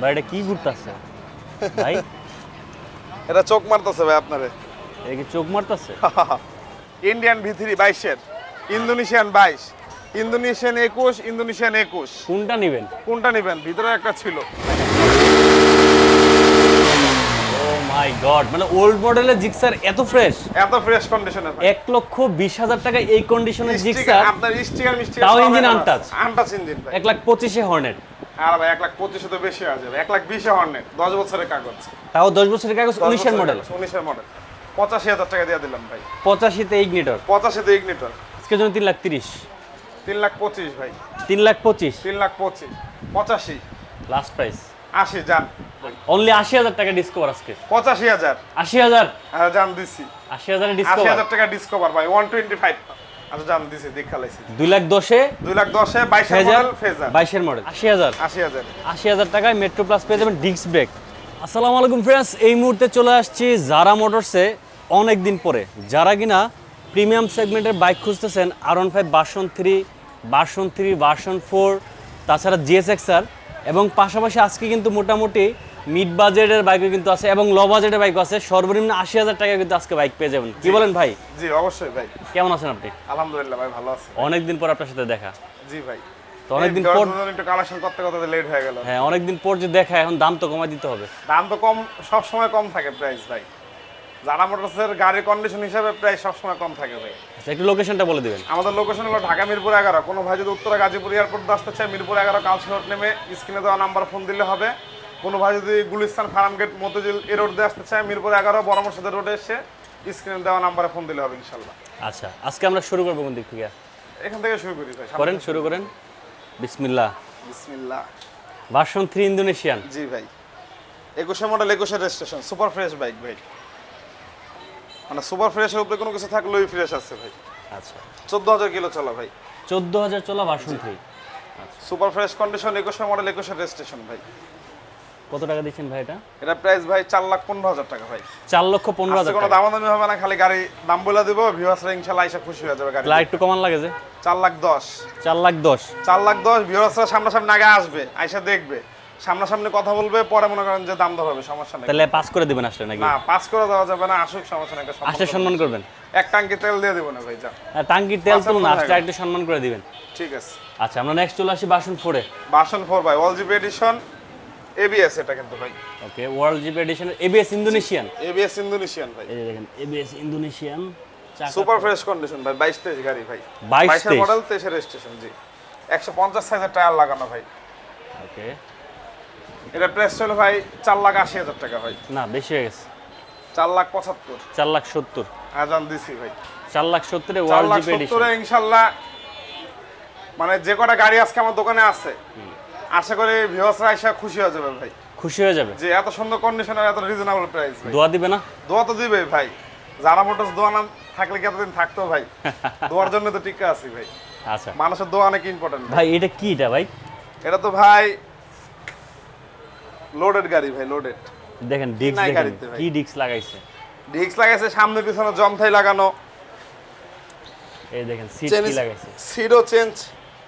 ভাই এটা কি ঘুরতেছে? ভাই? এটা চোখ মারতেছে ভাই আপনারে। এটা কি চোখ মারতেছে? ইন্ডিয়ান ভিথরি বাইশের। ইন্দোনেশিয়ান বাইশ। ইন্দোনেশিয়ান একুশ ইন্দোনেশিয়ান একুশ। কোনটা নেবেন? কোনটা নেবেন? ভিতরে একটা ছিল ও মাই গড মানে ওল্ড মডেলের জিক্সার এত ফ্রেশ এত ফ্রেশ কন্ডিশনের এক লক্ষ বিশ হাজার টাকা এই কন্ডিশনের জিক্সার আপনার স্টিকার মিস্টিকার তাও engine untouched? আনটাচ ইঞ্জিন ভাই। এক লাখ পঁচিশে হর্নেট আর ভাই এক লাখ পঁচিশে তো বেশি হয়ে যাবে। এক লাখ বিশে হর্নেট দশ বছরের কাগজ। তাও দশ বছরের কাগজ উনিশের মডেল উনিশের মডেল পঁচাশি হাজার টাকা দিয়ে দিলাম ভাই। পঁচাশিতে ইগনিটর পঁচাশিতে ইগনিটর আজকের জন্য তিন লাখ তিরিশ। তিন লাখ পঁচিশ ভাই। তিন লাখ পঁচিশ। তিন লাখ পঁচিশ। পঁচাশি। লাস্ট প্রাইস আশি যান অনলি আশি হাজার টাকা ডিসকভার আজকে। পঁচাশি হাজার। আশি হাজার? হ্যাঁ যান দিছি। আশি হাজারে আশি হাজার টাকা ডিসকভার ভাই ওয়ান টোয়েন্টি ফাইভ আচ্ছা যান দিছি দেখা লাইছি। দুই লাখ দশে? দুই লাখ দশে মডেল ফেজার? বাইশের মডেল আশি হাজার। আশি হাজার। আশি হাজার টাকায় মেট্রো প্লাস পেয়ে যাবেন ডিস্ক ব্রেক আসসালামু আলাইকুম ফ্রেন্ডস এই মুহূর্তে চলে আসছি জারা মোটরসে অনেক দিন পরে। যারা কিনা প্রিমিয়াম সেগমেন্টের বাইক খুঁজতেছেন আর one five version three version three version four তাছাড়া জিএসএক্সআর এবং পাশাপাশি আজকে কিন্তু মোটামুটি মিড বাজেটের বাইকও কিন্তু আছে এবং লো বাজেটের বাইকও আছে। সর্বনিম্ন আশি হাজার টাকা কিন্তু আজকে বাইক পেয়ে যাবেন। কি বলেন ভাই? জি অবশ্যই ভাই। কেমন আছেন আপনি? আলহামদুলিল্লাহ ভাই ভালো আছে। অনেকদিন পর আপনার সাথে দেখা। জি ভাই। তো অনেকদিন পর দশ একটু কালেকশন করতে করতে লেট হয়ে গেল। হ্যাঁ অনেকদিন পর যে দেখা এখন দাম তো কমাই দিতে হবে। দাম তো কম সব সময় কম থাকে প্রাইস ভাই। জানা মোটরসের গাড়ির কন্ডিশন হিসাবে প্রায় সব সময় কম থাকে ভাই। আচ্ছা একটু লোকেশনটা বলে দিবেন। আমাদের লোকেশন হলো ঢাকা মিরপুর এগারো। কোনো ভাই যদি উত্তরা গাজীপুর এয়ারপোর্ট আসতে চায় মিরপুর এগারো কালসি রোড নেমে স্ক্রিনে দেওয়া নাম্বার ফোন দিলে হবে। কোনো ভাই যদি গুলিস্তান ফার্ম গেট মতিঝিল এ রোড দিয়ে আসতে চায় মিরপুর এগারো বড়মর্শাদের রোডে এসে স্ক্রিনে দেওয়া নাম্বারে ফোন দিলে হবে ইনশাল্লাহ। আচ্ছা আজকে আমরা শুরু করব কোন দিক থেকে? এখান থেকে শুরু করি ভাই করেন শুরু করেন। বিসমিল্লাহ। বিসমিল্লাহ। Version three Indonesian. জি ভাই। একুশে মডেল একুশে রেজিস্ট্রেশন সুপার ফ্রেশ বাইক ভাই। মানে সুপার ফ্রেশের উপরে কোনো কিছু থাকলে ওই ফ্রেশ আছে ভাই। আচ্ছা। চোদ্দ হাজার কিলো চলা ভাই। চোদ্দ হাজার চলা version three super fresh condition একুশে মডেল একুশে রেজিস্ট্রেশন ভাই। কত টাকা দিচ্ছেন ভাই এটা? এটা প্রাইস ভাই চার লাখ পনেরো হাজার টাকা ভাই। চার লক্ষ পনেরো হাজার কোনো দামাদামি হবে না খালি গাড়ি দাম বলে দিব ভিউয়ার্সরা ইনশাল্লাহ আইসা খুশি হয়ে যাবে গাড়ি একটু কমান লাগে যে। চার লাখ দশ। চার লাখ দশ। চার লাখ দশ ভিউয়ার্সরা সামনাসামনি আগে আসবে আইসা দেখবে। সামনাসামনি কথা বলবে পরে মনে করেন যে দাম দর হবে সমস্যা নেই। তাহলে পাস করে দিবেন আসলে নাকি? না পাস করে দেওয়া যাবে না আসুক সমস্যা নেই একটা আসলে সম্মান করবেন? এক টাঙ্কি তেল দিয়ে দেবো না ভাই যা আর টাঙ্কির তেল তো না আসলে একটু সম্মান করে দিবেন। ঠিক আছে। আচ্ছা আমরা নেক্সট চলে আসি বাসন ফোরে বাসন ফোর ভাই অল জিবি এডিশন এবিএস এটা কিন্তু ভাই। ওকে ওয়ার্ল্ড জিপি এডিশনের এবিএস ইন্দোনেশিয়ান এবিএস ইন্দোনেশিয়ান ভাই। এই দেখেন ABS Indonesian super fresh condition ভাই বাইশ তেইশ গাড়ি ভাই। 22 বাইশের মডেল তেইশের রেজিস্ট্রেশন জি। একশো পঞ্চাশ সাইজের টায়ার লাগানো ভাই। ওকে এটা ছিল ভাই চার লাখ আশি হাজার টাকা ভাই। না বেশি হয়ে গেছে। চার লাখ পঁচাত্তর। চার লাখ সত্তর। আজান দিছি ভাই। চার লাখ সত্তরে ওয়ার্ল্ড জিপি সত্তরে ইনশাল্লাহ মানে যে কটা গাড়ি আজকে আমার দোকানে আছে আশা করি ভিউয়ার্সরা এসে খুশি হয়ে যাবে ভাই। খুশি হয়ে যাবে। যে এত সুন্দর কন্ডিশন আর এত রিজনেবল প্রাইস দোয়া দিবে না? দোয়া তো দিবে ভাই। যারা মোটরস দোয়া না থাকলে কি এতদিন থাকতো ভাই? দোয়ার জন্য তো টিকা আছি ভাই। আচ্ছা। মানুষের দোয়া অনেক ইম্পর্টেন্ট ভাই এটা কি এটা ভাই? এটা তো ভাই লোডেড গাড়ি ভাই লোডেড দেখেন ডিক্স নাই দেখেন কি ডিক্স লাগাইছে। ডিস্ক লাগাইছে সামনে পিছনে জমথাই লাগানো। এই দেখেন সিট কি লাগাইছে। সিডো চেঞ্জ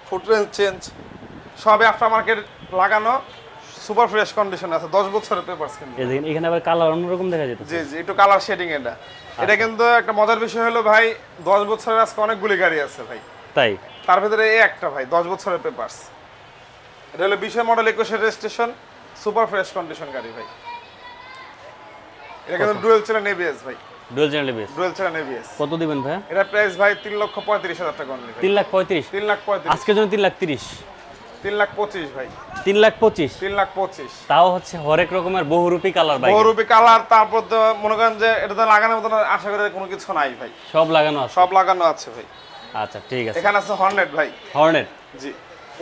ফুট রেঞ্জ চেঞ্জ সবে আফটার মার্কেট লাগানো সুপার ফ্রেশ কন্ডিশন আছে দশ বছরের পেপারস কিন্তু এই দেখেন এখানে আবার কালার অন্যরকম দেখা যেত জি জি একটু কালার শেডিং এটা। এটা কিন্তু একটা মজার বিষয় হলো ভাই দশ বছরের আজকে অনেকগুলি গাড়ি আছে ভাই। তাই? তার ভিতরে এই একটা ভাই দশ বছরের পেপারস এটা হলো বিশের মডেল একুশের রেজিস্ট্রেশন সুপার ফ্রেশ কন্ডিশন গাড়ি ভাই। এটা কিন্তু ডুয়েল চ্যানেল এবিএস ভাই। Dual channel base dual channel ABS কত দিবেন ভাই এটা প্রাইস ভাই তিন লক্ষ পঁয়ত্রিশ হাজার টাকা অনলি ভাই। তিন লাখ পঁয়ত্রিশ? তিন লাখ পঁয়ত্রিশ। আজকের জন্য তিন লাখ তিরিশ। তিন লাখ পঁচিশ ভাই। তিন লাখ পঁচিশ? তিন লাখ পঁচিশ। তাও হচ্ছে হরেক রকমের বহুরূপী কালার বাইক বহুরূপী কালার তারপর তো মনে করেন যে এটাতে লাগানোর মতন আশা করি কোনো কিছু নাই ভাই। সব লাগানো আছে। সব লাগানো আছে ভাই। আচ্ছা ঠিক আছে। এখানে আছে হর্নেট ভাই। হর্নেট জি।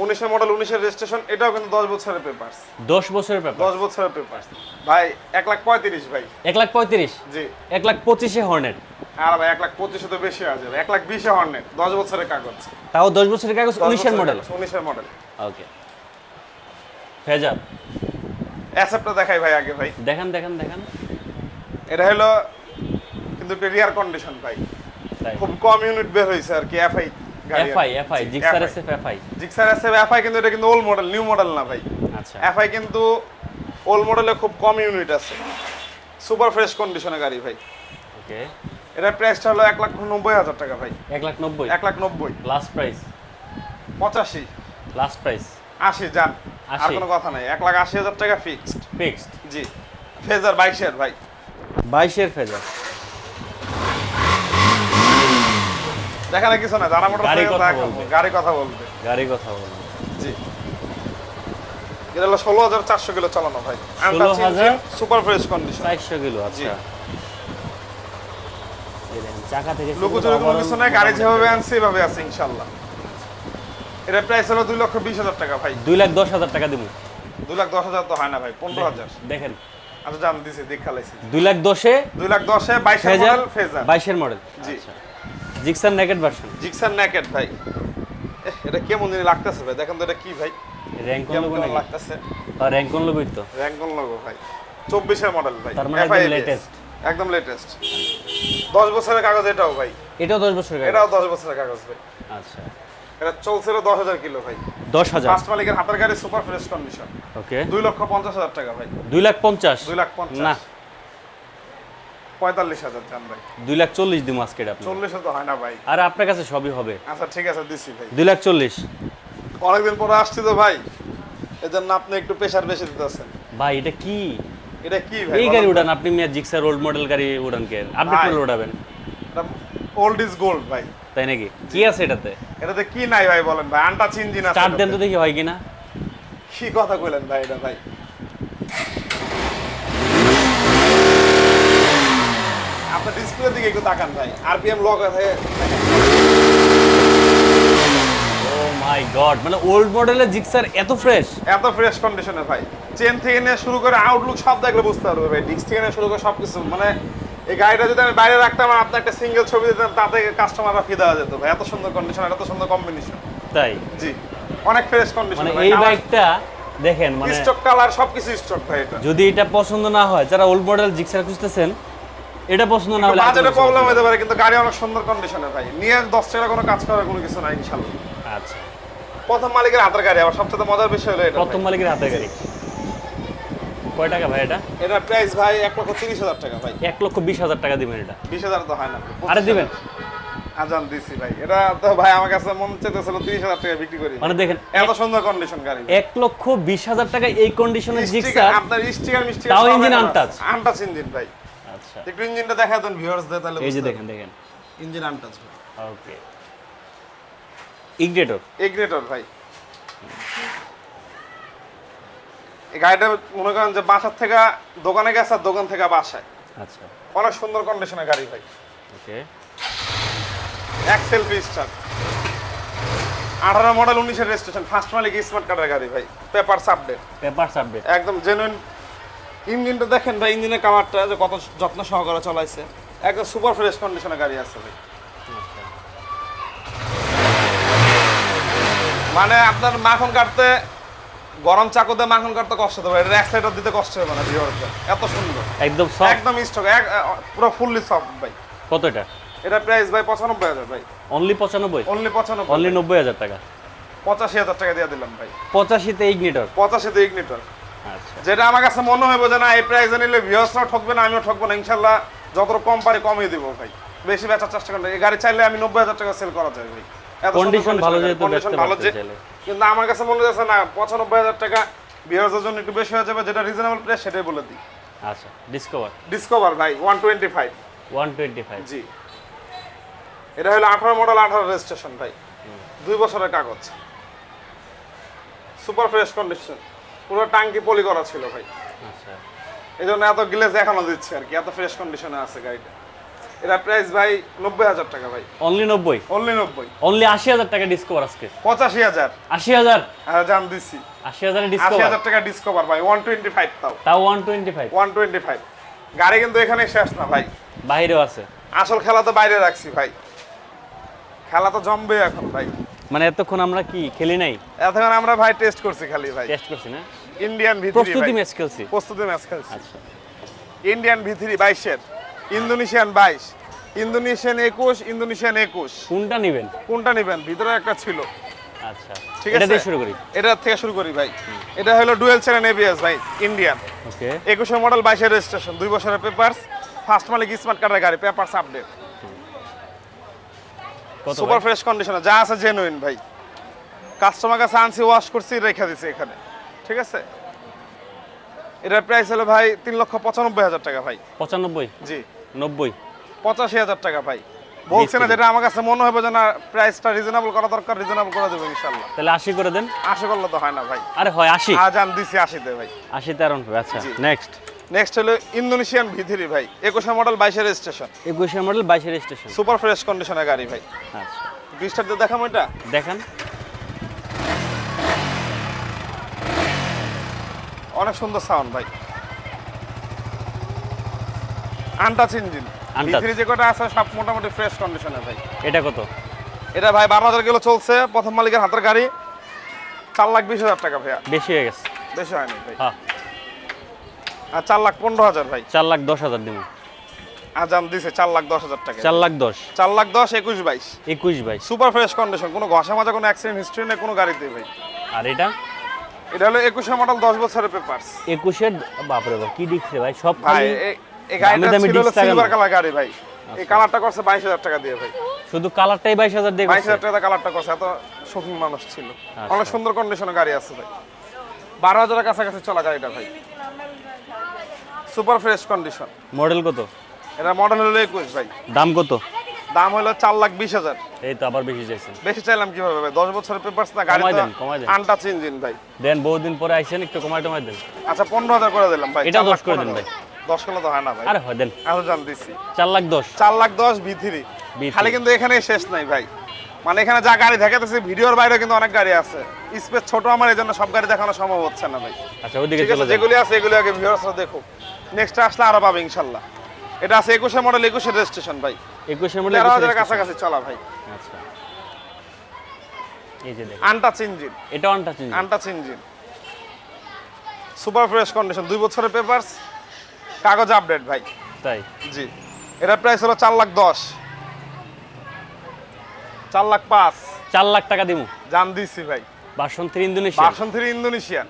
উনিশের মডেল উনিশের রেজিস্ট্রেশন এটাও কিন্তু দশ বছরের পেপারস দশ বছরের ব্যাপার দশ বছরের পেপারস ভাই এক লাখ পঁয়ত্রিশ ভাই। এক লাখ পঁয়ত্রিশ? জি। এক লাখ পঁচিশে হর্নেট আর ভাই এক লাখ পঁচিশে তো বেশি হয়ে যাবে। এক লাখ বিশে হর্নেট দশ বছরের কাগজ। তাও দশ বছরের কাগজ উনিশের মডেল উনিশের মডেল ওকে। ফেজাব। অ্যাসেপ্টটা দেখাই ভাই আগে ভাই। দেখান দেখান দেখান। এটা হলো কিন্তু রিয়ার কন্ডিশন ভাই। খুব কম ইউনিট বের হয়েছে আর কি FI FI FI Gixxer SF FI Gixxer SF FI কিন্তু এটা কিন্তু ওল্ড মডেল নিউ মডেল না ভাই। আচ্ছা। এফআই কিন্তু ওল্ড মডেলে খুব কম ইউনিট আছে। সুপার ফ্রেশ কন্ডিশনে গাড়ি ভাই। ওকে এটার প্রাইসটা হলো এক লাখ নব্বই হাজার টাকা ভাই। এক লাখ নব্বই? এক লাখ নব্বই। লাস্ট প্রাইস পঁচাশি। লাস্ট প্রাইস আশি যান আর কোনো কথা নাই। এক লাখ আশি হাজার টাকা ফিক্সড ফিক্সড জি। ফেজার বাইশের ভাই। বাইশের ফেজার দেখানে কিছু না যারা মোটর গাড়ি কথা বলবে। গাড়ি কথা বলবে। জি। এটা হলো ষোলো হাজার চারশো কিলো চালানো ভাই। 16,000 সুপার ফ্রেশ কন্ডিশন চারশো কিলো আচ্ছা। চাকা থেকে লুকোচুরি কোনো কিছু নাই গাড়ি যেভাবে আনছে এভাবে আছে ইনশাল্লাহ এটা প্রাইস হলো দুই লক্ষ বিশ হাজার টাকা ভাই। দুই লাখ দশ হাজার টাকা দিব দুই লাখ দশ হাজার তো হয় না ভাই পনেরো হাজার। দেখেন। আচ্ছা জান দিছি দুই লাখ দশে দুই লাখ দশে ফেজার বাইশের মডেল জি। Gixxer naked version Gixxer naked ভাই। এটা কেমন জানি লাগতেছে ভাই? দেখেন তো এটা কি ভাই? র্যাঙ্কন লোগো নাকি লাগতেছে। আর র্যাঙ্কন লোগোই তো। র্যাঙ্কন লোগো ভাই। চব্বিশের মডেল ভাই। তার মানে একদম লেটেস্ট একদম লেটেস্ট দশ বছরের কাগজ এটাও ভাই। এটাও দশ বছরের গাড়ি এটাও দশ বছরের কাগজ ভাই। আচ্ছা। এটা চলছিল দশ হাজার কিলো ভাই। দশ হাজার। ফার্স্ট মালিকের হাতের গাড়ি সুপার ফ্রেশ কন্ডিশন ওকে দুই লক্ষ পঞ্চাশ হাজার টাকা ভাই। দুই লাখ পঞ্চাশ। দুই লাখ পঞ্চাশ। না। পঁয়তাল্লিশ হাজার ভাই। দুই লাখ চল্লিশ দিব আজকে চল্লিশে তো হয় না ভাই। আর আপনার কাছে সবই হবে। আচ্ছা ঠিক আছে দিছি ভাই। দুই লাখ চল্লিশ। অনেকদিন পরে আসছি তো ভাই। এজন্য আপনি একটু প্রেশার বেশি দিতেছেন। ভাই এটা কি? এটা কি ভাই এই গাড়ি উড়ান আপনি মিয়া জিক্সার ওল্ড মডেল গাড়ি উড়ান কে? আপনি। করে উড়াবেন। ওল্ড ইজ গোল্ড ভাই। তাই নাকি? কি আছে এটাতে? এটাতে কি নাই ভাই বলেন ভাই আনটাচ ইঞ্জিন আছে চার দেন তো দেখি হয় কিনা কি কথা কইলেন ভাই এটা ভাই? আপনার দিকে একটু তাকান ভাই। আরপিএম লক আছে। ও মাই গড মানে ওল্ড মডেলের জিক্সার এত ফ্রেশ এত ফ্রেশ কন্ডিশনে ভাই। চেন থেকে নিয়ে শুরু করে আউটলুক সব দেখলে বুঝতে পারবে ভাই। ডিস্ক থেকে নিয়ে শুরু করে সব কিছু মানে এই গাড়িটা যদি আমি বাইরে রাখতাম আর আপনি একটা সিঙ্গেল ছবি দিতেন তাতে কাস্টমাররা ফি দেওয়া যেত ভাই। এত সুন্দর কন্ডিশন এত সুন্দর কম্বিনেশন তাই? জি। অনেক ফ্রেশ কন্ডিশন মানে এই বাইকটা দেখেন মানে স্টক কালার সবকিছু স্টক ভাই এটা। যদি এটা পছন্দ না হয় যারা ওল্ড মডেল জিক্সার খুঁজতেছেন এটা পছন্দ না হলে বাজারে প্রবলেম হতে পারে কিন্তু গাড়ি অনেক সুন্দর কন্ডিশনে ভাই। নিয়ে দশ টাকা কোনো কাজ করার কোনো কিছু নাই ইনশাল্লাহ। নেই। আচ্ছা। প্রথম মালিকের হাতের গাড়ি আবার সবচেয়ে মজার বিষয় হলো এটা প্রথম মালিকের হাতে গাড়ি। কয় টাকা ভাই এটা? এটা প্রাইস ভাই এক লক্ষ তিরিশ হাজার টাকা ভাই। এক লক্ষ বিশ হাজার টাকা দিবেন এটা। বিশ হাজার তো হয় না। আরে দিবেন? আজান দিছি ভাই। এটা তো ভাই আমার কাছে মন চাইতেছিল তিরিশ হাজার টাকা বিক্রি করি। মানে দেখেন এত সুন্দর কন্ডিশন গাড়ি এক লক্ষ বিশ হাজার টাকা এই Sticker- জিক্সার আপনার স্টিকার মিষ্টি তাও engine untouch? আনটাচ ইঞ্জিন ভাই। আচ্ছা। একটু ইঞ্জিনটা দেখা দেন ভিউয়ার্স দেয় তাহলে এই যে দেখেন দেখেন। Engine untouch okay. ইগনেটর এগ্রেটর ভাই। এই গাড়িটা মনে করেন যে বাসার থেকে দোকানে গেছে আর দোকান থেকে বাসায়। আচ্ছা। অনেক সুন্দর কন্ডিশনের গাড়ি ভাই। ওকে। এক সেলফি স্টার আঠারো মডেল উনিশের রেজিস্ট্রেশন ফার্স্ট মালিক স্মার্ট কার্ডের গাড়ি ভাই। পেপার আপডেট পেপার আপডেট একদম জেনুইন ইঞ্জিনটা দেখেন ভাই ইঞ্জিনের কামারটা যে কত যত্ন সহকারে চলাইছে। একদম সুপার ফ্রেশ কন্ডিশনে গাড়ি আছে ভাই। মানে আপনার মাখন কাটতে গরম চাকু দিয়ে মাখন কাটতে কষ্ট হবে। এটা এক সাইডার দিতে কষ্ট হবে না ভিওরটা এত সুন্দর। একদম সফট একদম স্টক এক পুরো ফুললি সফট ভাই। কত এটা? এটা প্রাইস ভাই পঁচানব্বই হাজার ভাই। অনলি পঁচানব্বই? অনলি পঁচানব্বই। অনলি নব্বই হাজার টাকা। পঁচাশি হাজার টাকা দিয়ে দিলাম ভাই। পঁচাশিতে ইগনিটর পঁচাশিতে ইগনিটর আচ্ছা যেটা আমার কাছে মনে হবে যে না এই প্রাইসে নিলে ভিউয়ার্সরাও ঠকবে না আমিও ঠকবো না ইনশাল্লাহ যত কম পারি কমিয়ে দিব ভাই। বেশি বেচার চেষ্টা করেন এই গাড়ি চাইলে আমি নব্বই হাজার টাকা সেল করা যায় ভাই। কন্ডিশন ভালো যেহেতু ভালো যে কিন্তু আমার কাছে মনে হচ্ছে না পঁচানব্বই হাজার টাকা ভিউয়ার্সের জন্য একটু বেশি হয়ে যাবে যেটা রিজনেবল প্রাইস সেটাই বলে দিই। আচ্ছা ডিসকভার ডিসকভার ভাই one twenty five one twenty five জি। এটা হলো আঠারো মডেল আঠারো রেজিস্ট্রেশন ভাই। দুই বছরের কাগজ। সুপার ফ্রেশ কন্ডিশন পুরো টাঙ্কি পলি করা ছিল ভাই। আচ্ছা। এই জন্য এত গ্লেজ এখনও দিচ্ছে আর কি এত ফ্রেশ কন্ডিশনে আছে গাড়িটা। এটা প্রাইস ভাই নব্বই হাজার টাকা ভাই। অনলি নব্বই? অনলি নব্বই। অনলি আশি হাজার টাকা ডিসকভার আজকে? পঁচাশি হাজার। আশি হাজার? হ্যাঁ জান দিচ্ছি আশি হাজারে আশি হাজার টাকা ডিসকভার ভাই ওয়ান টোয়েন্টি ফাইভ তাও। তাও one twenty five one twenty five গাড়ি কিন্তু এখানে শেষ না ভাই। বাইরেও আছে? আসল খেলা তো বাইরে রাখছি ভাই। খেলা তো জমবে এখন ভাই। মানে এতক্ষণ আমরা কি খেলি নাই? এতক্ষণ আমরা ভাই টেস্ট করছি খালি ভাই। টেস্ট করছি না? ইন্ডিয়ান ভিতরি প্রস্তুতি ম্যাচ খেলছি। প্রস্তুতি ম্যাচ খেলছি। আচ্ছা। ইন্ডিয়ান ভিতরি বাইশের। ইন্দোনেশিয়ান বাইশ। ইন্দোনেশিয়ান একুশ ইন্দোনেশিয়ান একুশ। কোনটা নেবেন? কোনটা নেবেন? ভিতরে একটা ছিল। আচ্ছা। ঠিক আছে? দিয়ে শুরু করি। এটা থেকে শুরু করি ভাই। এটা হলো ডুয়েল চ্যানেল এবিএস ভাই ইন্ডিয়ান ওকে। একুশে মডেল বাইশের রেজিস্ট্রেশন দুই বছরের পেপারস ফার্স্ট মালিক স্মার্ট কার্ডের গাড়ি পেপারস আপডেট সুপার ফ্রেশ কন্ডিশনে যা আছে জেনুইন ভাই। কাস্টমার কাছে আনছি ওয়াশ করছি রেখে দিছি এখানে। ঠিক আছে? এটার প্রাইস হলো ভাই তিন লক্ষ পঁচানব্বই হাজার টাকা ভাই। পঁচানব্বই? জি। নব্বই? পঁচাশি হাজার টাকা ভাই। বলছি না যেটা আমার কাছে মনে হবে যে না প্রাইসটা রিজনেবল করা দরকার রিজনেবল করে দেবো ইনশাল্লাহ তাহলে আশি করে দেন। আশা করলে তো হয় না ভাই। আরে হয় আশি? আজ আন দিছি আশিতে ভাই। আশিতে আর হবে আচ্ছা নেক্সট নেক্সট হলো ইন্দোনেশিয়ান ভিথিরি ভাই একুশে মডেল বাইশের রেজিস্ট্রেশন একুশে মডেল বাইশের স্টেশন সুপার ফ্রেশ কন্ডিশনের গাড়ি ভাই। আচ্ছা। দিয়ে দেখাম এটা? দেখান। অনেক সুন্দর সাউন্ড ভাই। Untouch engine. ভিথিরি যে কটা আছে? সব মোটামুটি ফ্রেশ কন্ডিশনে ভাই। এটা কত? এটা ভাই বারো হাজার কিলো চলছে প্রথম মালিকের হাতের গাড়ি। চার লাখ বিশ হাজার টাকা ভাইয়া। বেশি হয়ে গেছে। বেশি হয়নি ভাই। হ্যাঁ। আর চার লাখ পনেরো হাজার ভাই। চার লাখ দশ হাজার দিব। আজাম দিছে চার লাখ দশ হাজার টাকা চার লাখ দশ। চার লাখ দশ একুশ বাইশ। একুশ বাইশ। সুপার ফ্রেশ কন্ডিশন কোনো ঘষা মাজা কোনো অ্যাক্সিডেন্ট হিস্ট্রি নেই কোনো গাড়িতে ভাই। আর এটা? এটা হলো একুশে মডেল দশ বছরের পেপারস একুশের বাপরে বাপ কি দিচ্ছে ভাই? সব ভাই খালি এই- গাড়িটা ছিল সিলভার কালার গাড়ি ভাই। এই কালারটা করছে বাইশ হাজার টাকা দিয়ে ভাই। শুধু কালারটাই বাইশ হাজার দিয়ে বাইশ করছে। হাজার টাকা কালারটা করছে এত শৌখিন মানুষ ছিল। আচ্ছা। অনেক সুন্দর কন্ডিশনে গাড়ি আছে ভাই। বারো হাজারের কাছাকাছি চলা গাড়িটা ভাই। সুপার ফ্রেশ কন্ডিশন মডেল কত? এটা মডেল হলো একুশ ভাই। দাম কত? দাম হলো চার লাখ বিশ হাজার। এই তো আবার বেশি চাইছেন। বেশি চাইলাম কীভাবে ভাই? দশ বছরের পেপারস না গাড়ি দেন, কমাই দেন। আনটাচ ইঞ্জিন ভাই। দেন বহুদিন পরে আইসেন একটু কমাই টমাই দেন। আচ্ছা পনেরো হাজার করে দিলাম ভাই। এটা দশ করে দিন। ভাই। দশ করলে তো হয় না ভাই। আরে হয় দেন। এত জান দিছি চার লাখ দশ। চার লাখ দশ ভি থ্রি খালি কিন্তু এখানে শেষ নাই ভাই। মানে এখানে যা গাড়ি দেখাতেছে ভিডিওর বাইরে কিন্তু অনেক গাড়ি আছে। স্পেস ছোট আমার এই জন্য সব গাড়ি দেখানো সম্ভব হচ্ছে না ভাই। আচ্ছা ওইদিকে চলে যেগুলি আছে এগুলি আগে ভিউয়ার্সরা দেখো নেক্সট আসলে আরও পাবে ইনশাল্লাহ। এটা আছে একুশে মডেল একুশে রেজিস্ট্রেশন ভাই। একুশের মডেল তেরো হাজারের কাছাকাছি চলা ভাই। আচ্ছা। এই যে দেখ আনটাচ ইঞ্জিন এটা অনটা চিনি untouch engine super fresh condition দুই বছরের পেপারস কাগজ আপডেট ভাই। তাই? জি। এটার প্রাইস হলো চার লাখ দশ। চার লাখ পাঁচ। চার লাখ টাকা দিব জান দিছি ভাই। Version three Indonesia version three Indonesian.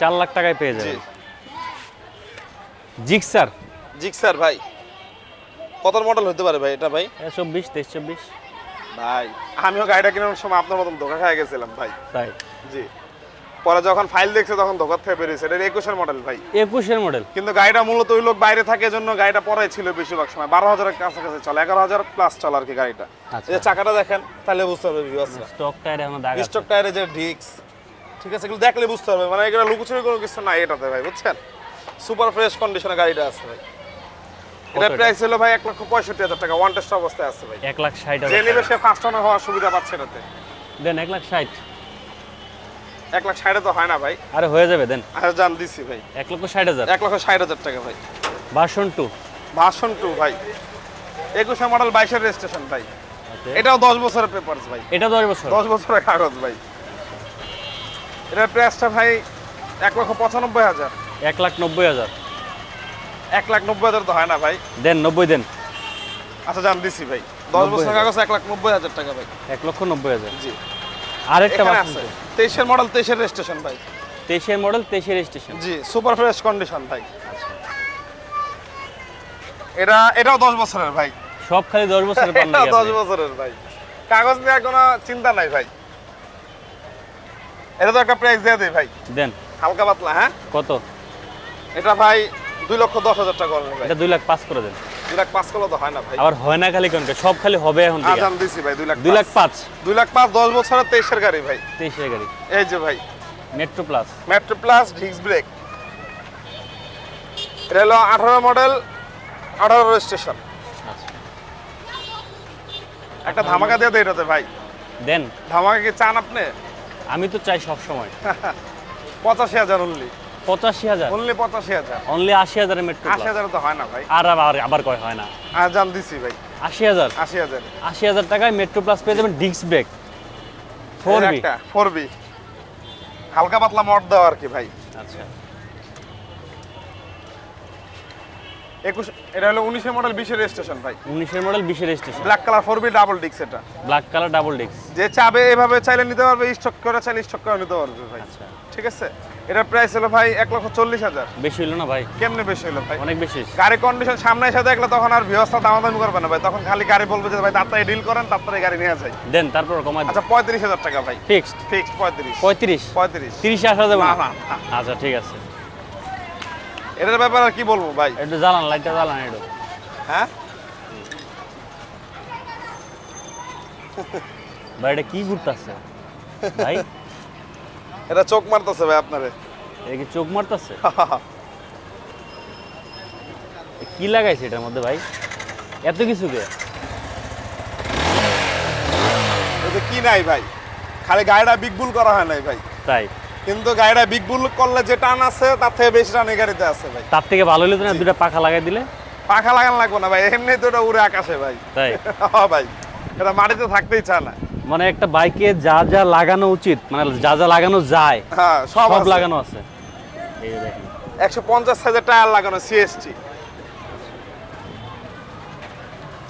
চার লাখ টাকায় পেয়ে জি। যাবেন জিক্সার। জিক্সার ভাই। কত মডেল হতে পারে ভাই এটা ভাই? চব্বিশ তেইশ চব্বিশ। ভাই আমিও গাড়িটা কেনার সময় আপনার মতন ধোকা খেয়ে গেছিলাম ভাই। তাই? জি। পরে যখন ফাইল দেখছে তখন ধোকা থেকে বেরিয়েছে। এটা একুশের মডেল ভাই। একুশের মডেল কিন্তু গাড়িটা মূলত ওই লোক বাইরে থাকে জন্য গাড়িটা পরে ছিল বেশিরভাগ সময়। বারো হাজারের কাছাকাছি চলে এগারো হাজার প্লাস চলে আর কি গাড়িটা। আচ্ছা। এই যে চাকাটা দেখেন তাহলে বুঝতে পারবে ভিউয়ার্সরা স্টক টায়ার এখন দাগ আছে। স্টক টায়ারে যে ডিক্স ঠিক আছে? এগুলো দেখলে বুঝতে পারবে মানে এগুলো লুকোচুরি কোনো কিছু নাই এটাতে ভাই বুঝছেন? সুপার ফ্রেশ কন্ডিশনে গাড়িটা আছে ভাই। এটা? প্রাইস হলো ভাই এক লক্ষ পঁয়ষট্টি হাজার টাকা ওয়ান টেস্ট অবস্থায় আছে ভাই। এক লাখ ষাট যে নেবে। সে ফার্স্ট ওনার হওয়ার সুবিধা পাচ্ছে এটাতে দেন এক লাখ ষাট। এক লাখ ষাটে তো হয় না ভাই। আরে হয়ে যাবে দেন। আর জান দিছি ভাই। এক লক্ষ ষাট হাজার। এক লক্ষ ষাট হাজার টাকা ভাই। বাসন টু। ভার্সন টু ভাই। একুশে মডেল বাইশের রেজিস্ট্রেশন ভাই। এটাও দশ বছরের পেপারস ভাই। এটা দশ বছর। দশ বছরের কাগজ ভাই। এটার প্রাইসটা ভাই এক লক্ষ পঁচানব্বই হাজার। এক লাখ নব্বই হাজার। এক লাখ নব্বই হাজার তো হয় না ভাই? দেন নব্বই দেন। আচ্ছা জান দিছি ভাই। দশ বছর। কাগজ এক লাখ নব্বই হাজার টাকা ভাই। এক লক্ষ নব্বই হাজার। জি। আরেকটা বাসন আছে। তেইশের মডেল তেইশের রেজিস্ট্রেশন ভাই। তেইশের মডেল তেইশের স্টেশন জি সুপার ফ্রেশ কন্ডিশন ভাই। এটা এটাও দশ বছরের ভাই। সব খালি দশ বছরের পান দশ বছরের ভাই। কাগজ নেওয়ার কোনো চিন্তা নাই ভাই। এটা তো একটা প্রাইস দিয়ে দেয় ভাই। দেন। হালকা পাতলা হ্যাঁ? কত? এটা ভাই দুই লক্ষ দশ হাজার টাকা হবে ভাই। এটা দুই লাখ পাঁচ করে দেন। দুই লাখ পাঁচ করলে তো হয় না ভাই। আবার হয় না খালি কোনকে সব খালি হবে এখন আজান দিছি ভাই দুই লাখ দুই লাখ পাঁচ। দুই লাখ পাঁচ দশ বছরের তেইশের গাড়ি ভাই। তেইশের গাড়ি। এই যে ভাই। Metro Plus Metro Plus disc brake এটা হলো আঠারো মডেল আঠারো রেজিস্ট্রেশন। আচ্ছা। একটা ধামাকা দিয়ে দেয় এটাতে ভাই। দেন। ধামাকা কি চান আপনি? আমি তো চাই সব সময়। পঁচাশি হাজার অনলি পঁচাশি হাজার। অনলি পঁচাশি হাজার। অনলি আশি হাজারের মেট্রো আশি হাজার তো হয় না ভাই। আর আবার আবার কয় হয় না? আর জান দিছি ভাই। আশি হাজার? আশি হাজার। আশি হাজার টাকায় মেট্রো প্লাস পেয়ে যাবেন disc brake four B four B হালকা পাতলা মট দেওয়া আর কি ভাই। আচ্ছা। একুশ এটা হলো উনিশে মডেল বিশের রেজিস্ট্রেশন ভাই। উনিশের মডেল বিশের station black colour four B double ডিক্স এটা। ব্ল্যাক কালার ডাবল ডিস্ক যে চাবে এভাবে চাইলে নিতে পারবে স্টক করে চাইলে স্টক করে নিতে পারবে ভাই। আচ্ছা। ঠিক আছে? এটার প্রাইস হলো ভাই এক লক্ষ চল্লিশ হাজার। বেশি হইল না ভাই? কেমনে বেশি হলো ভাই? অনেক বেশি। গাড়ি কন্ডিশন সামনে এসে দেখলে তখন আর ব্যবস্থা দামাদামি করবে না ভাই। তখন খালি গাড়ি বলবে যে ভাই তাড়াতাড়ি ডিল করেন তাড়াতাড়ি গাড়ি নিয়ে যায় দেন তারপর কমাই আচ্ছা পঁয়ত্রিশ হাজার টাকা ভাই। ফিক্সড ফিক্সড পঁয়ত্রিশ। পঁয়ত্রিশ? পঁয়ত্রিশ। তিরিশে আসা যাবে না। আচ্ছা ঠিক আছে। এটার ব্যাপারে আর কি বলব ভাই? একটু জ্বালান লাইটটা জ্বালান একটু। হ্যাঁ? ভাই এটা কি ঘুরতেছে? ভাই এটা চোখ মারতেছে ভাই আপনারে। এটা কি চোখ মারতেছে? কি লাগাইছে এটার মধ্যে ভাই? এত কিছু কে? কি নাই ভাই। খালি গাড়িটা বিগ বুল করা হয় নাই ভাই। তাই? কিন্তু গাড়িটা বিগ বুল করলে যে টান আছে তার থেকে বেশি টান এই গাড়িতে আছে ভাই। তার থেকে ভালো হইল তো না? দুটা পাখা লাগাই দিলে? পাখা লাগানো লাগবে না ভাই এমনি তো ওটা উড়ে আকাশে ভাই। তাই? ভাই এটা মাটিতে থাকতেই চায় না। মানে একটা বাইকে যা যা লাগানো উচিত মানে যা যা লাগানো যায় হ্যাঁ সব লাগানো আছে। এই দেখেন। একশো পঞ্চাশ সাইজের টায়ার লাগানো সিএসটি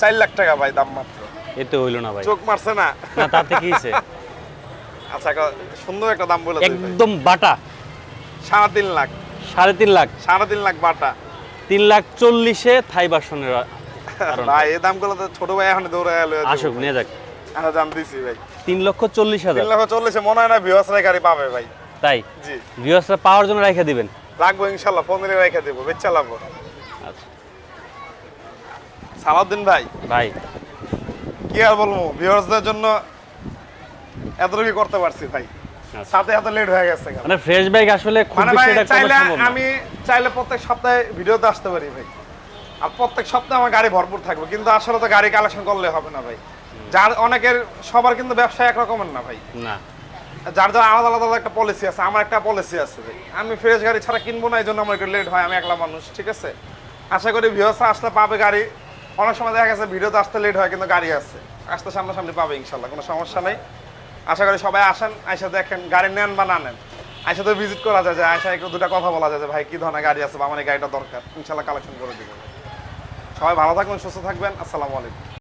চার লাখ টাকা ভাই দাম মাত্র। এতে হইল না ভাই। চোখ মারছে না। না থেকে হয়েছে আচ্ছা সুন্দর একটা দাম বলে একদম বাটা। সাড়ে তিন লাখ। সাড়ে তিন লাখ। সাড়ে তিন লাখ বাটা। তিন লাখ চল্লিশে থাই বাসনের ভাই এই দামগুলো তো ছোট ভাই এখন দৌড়ে আসুক নিয়ে যাক। দাম দিছি ভাই। তিন লক্ষ চল্লিশ হাজার। তিন লক্ষ চল্লিশে মনে হয় না ভিওসরাই গাড়ি পাবে ভাই। তাই? জি। ভিউয়ার্সরা পাওয়ার জন্য রেখে দিবেন? রাখব ইনশাল্লাহ পনেরো রেখে দেবো বেচ চালাবো আচ্ছা। সালাউদ্দিন ভাই ভাই। কি আর বলব ভিউয়ার্সদের জন্য এতটুকু করতে পারছি ভাই। আচ্ছা। সাথে এত লেট হয়ে গেছে? মানে ফ্রেশ বাইক আসলে খুব মানে বেশি এটা চাইলে আমি চাইলে প্রত্যেক সপ্তাহে ভিডিওতে আসতে পারি ভাই। আর প্রত্যেক সপ্তাহে আমার গাড়ি ভরপুর থাকবে কিন্তু আসলে তো গাড়ি কালেকশন করলে হবে না ভাই। যার অনেকের সবার কিন্তু ব্যবসা একরকমের না ভাই। না। যার যার আলাদা আলাদা একটা পলিসি আছে আমার একটা পলিসি আছে ভাই। আমি ফ্রেশ গাড়ি ছাড়া কিনবো না এই জন্য আমার একটু লেট হয় আমি একলা মানুষ ঠিক আছে? আশা করি ভিওসা আসলে পাবে গাড়ি। অনেক সময় দেখা গেছে ভিডিওতে আসতে লেট হয় কিন্তু গাড়ি আছে। আসতে সামনাসামনি পাবে ইনশাল্লাহ কোনো সমস্যা নেই। আশা করি সবাই আসেন আইসা দেখেন গাড়ি নেন বা না নেন। আইসা তো ভিজিট করা যায় যে আইসা একটু দুটা কথা বলা যায় যে ভাই কি ধরনের গাড়ি আছে বা আমার এই গাড়িটা দরকার? ইনশাল্লাহ কালেকশন করে দেবো। সবাই ভালো থাকবেন সুস্থ থাকবেন আসসালামু আলাইকুম।